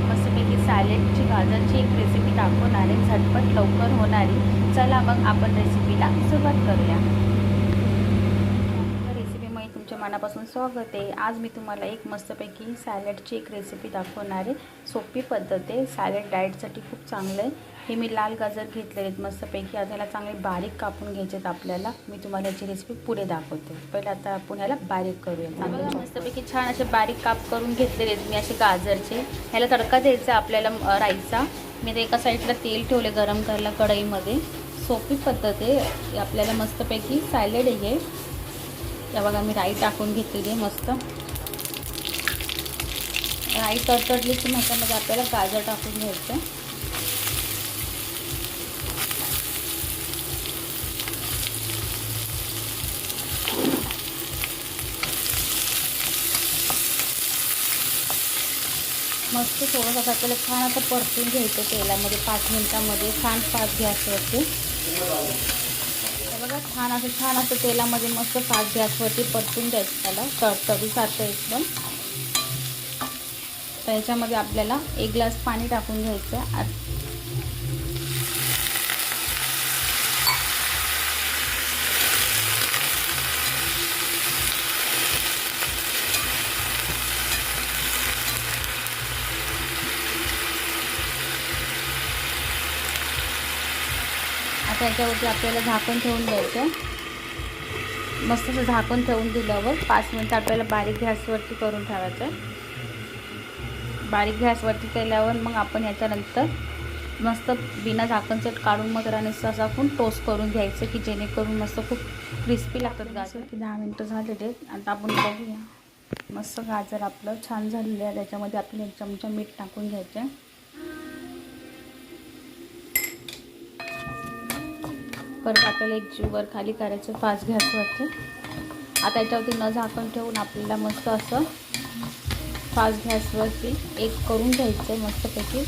तुम्हाला एक मस्तपैकी सॅलेडची गाजरची एक रेसिपी दाखवणार आहे. झटपट लवकर होणारी. चला मग आपण रेसिपीला सुरुवात करूया. मनापासून स्वागत आहे. आज मी तुम्हाला एक मस्तपैकी सॅलडची एक रेसिपी दाखवणार आहे. सोपी पद्धत आहे. सॅलड डाएटसाठी खूप चांगलं आहे. हे मी लाल गाजर घेतलेले आहेत मस्तपैकी. आता ह्याला चांगले बारीक कापून घ्यायचे आहेत आपल्याला. मी तुम्हाला याची रेसिपी पुढे दाखवते. पहिले आता आपण ह्याला बारीक करूया. चांगलं मस्तपैकी छान असे बारीक काप करून घेतलेले आहेत मी असे गाजरचे. ह्याला तडका द्यायचा आपल्याला राईचा. मी ते एका साईडला तेल ठेवले गरम करायला कढईमध्ये. सोपी पद्धत आहे. आपल्याला मस्तपैकी सॅलड आहे हे. या बघा मी राई टाकून घेतलेली आहे मस्त. राई तडतडली की ह्याच्यामध्ये आपल्याला गाजर टाकून घ्यायचं. मस्त थोडंसं असं आपल्याला छान असं परतून घ्यायचं तेलामध्ये पाच मिनटामध्ये. छान पाच घ्यायचं होते बघा छान असं छान असं तेलामध्ये मस्त पाच गॅसवरती परतून द्यायचं त्याला तडतडीसारखं एकदम. त्याच्यामध्ये आपल्याला एक ग्लास पाणी टाकून घ्यायचं आता याच्यावरती आपल्याला झाकण ठेवून द्यायचं मस्त असं झाकण ठेवून दिल्यावर पाच मिनटं आपल्याला बारीक गॅसवरती करून ठेवायचं बारीक गॅसवरती केल्यावर मग आपण याच्यानंतर मस्त बिना झाकणचट काढून मग त्याला नुसतं असं आपण टोस्ट करून घ्यायचं की जेणेकरून मस्त खूप क्रिस्पी लागतात गाजर. की दहा मिनटं झालेले आता आपण बघूया. मस्त गाजर आपलं छान झालेलं आहे. त्याच्यामध्ये आपण एक चमचा मीठ टाकून घ्यायचं परत आपल्याला एक जीवर खाली करायचं फास्ट गॅसवरती आता याच्यावरती न झाकण ठेवून आपल्याला मस्त असं फास्ट गॅसवरती एक करून घ्यायचं आहे मस्तपैकी.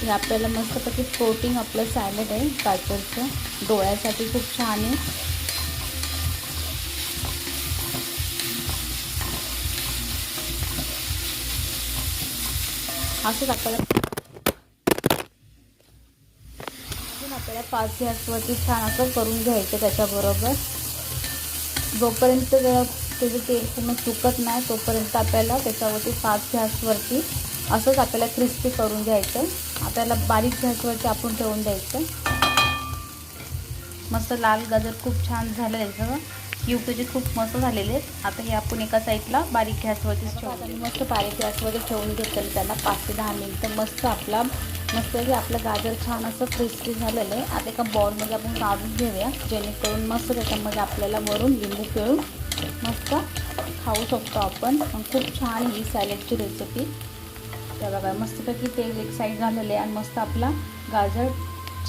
हे आपल्याला मस्तपैकी प्रोटीन आपलं सॅलड आहे गाजरचं डोळ्यासाठी खूप छान आहे. असंच आपल्याला आपल्याला पाच गॅसवरती छान असं करून घ्यायचं त्याच्याबरोबर. जोपर्यंत त्याचं तेल पूर्ण सुकत नाही तोपर्यंत आपल्याला त्याच्यावरती पाच गॅसवरती असंच आपल्याला क्रिस्पी करून घ्यायचं. आपल्याला बारीक गॅसवरती आपण ठेवून द्यायचं. मस्त लाल गाजर खूप छान झालं आहे सगळं युकेचे खूप मस्त झालेले आहेत. आता हे आपण एका साईडला बारीक गॅसवरतीच ठेवून मस्त बारीक गॅसवरती ठेवून घेतलं त्याला पाच ते दहा मिनटं मस्त आपला मस्त हे आपलं गाजर छान असं क्रिस्पी झालेलं आहे. आता एका बॉलमध्ये आपण काढून घेऊया. जेणेकरून मस्त त्याच्यामध्ये आपल्याला वरून लिंबू पिळून मस्त खाऊ शकतो आपण. खूप छान ही सॅलेडची रेसिपी तर बघा मस्तपैकी तेल एक साईड झालेलं आहे. आणि मस्त आपला गाजर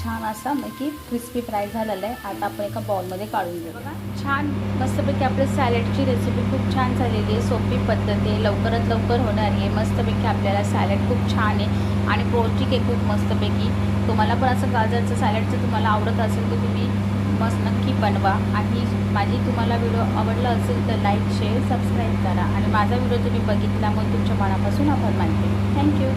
छान असा की क्रिस्पी फ्राय झालेला आहे. आता आपण एका बॉलमध्ये काढून घेऊ बघा छान मस्तपैकी आपल्या सॅलडची रेसिपी खूप छान झालेली आहे. सोपी पद्धत आहे. लवकरात लवकर होणारी आहे. मस्तपैकी आपल्याला सॅलड खूप छान आहे. आणि पौष्टिक आहे खूप मस्तपैकी. तुम्हाला पण असं गाजरचं सॅलडचं तुम्हाला आवडत असेल तर तुम्ही मस्त नक्की बनवा. आणि माझी तुम्हाला व्हिडिओ आवडला असेल तर लाईक शेअर सबस्क्राईब करा. आणि माझा व्हिडिओ तुम्ही बघितल्यामुळे तुमच्या मनापासून आभार मानते. थँक्यू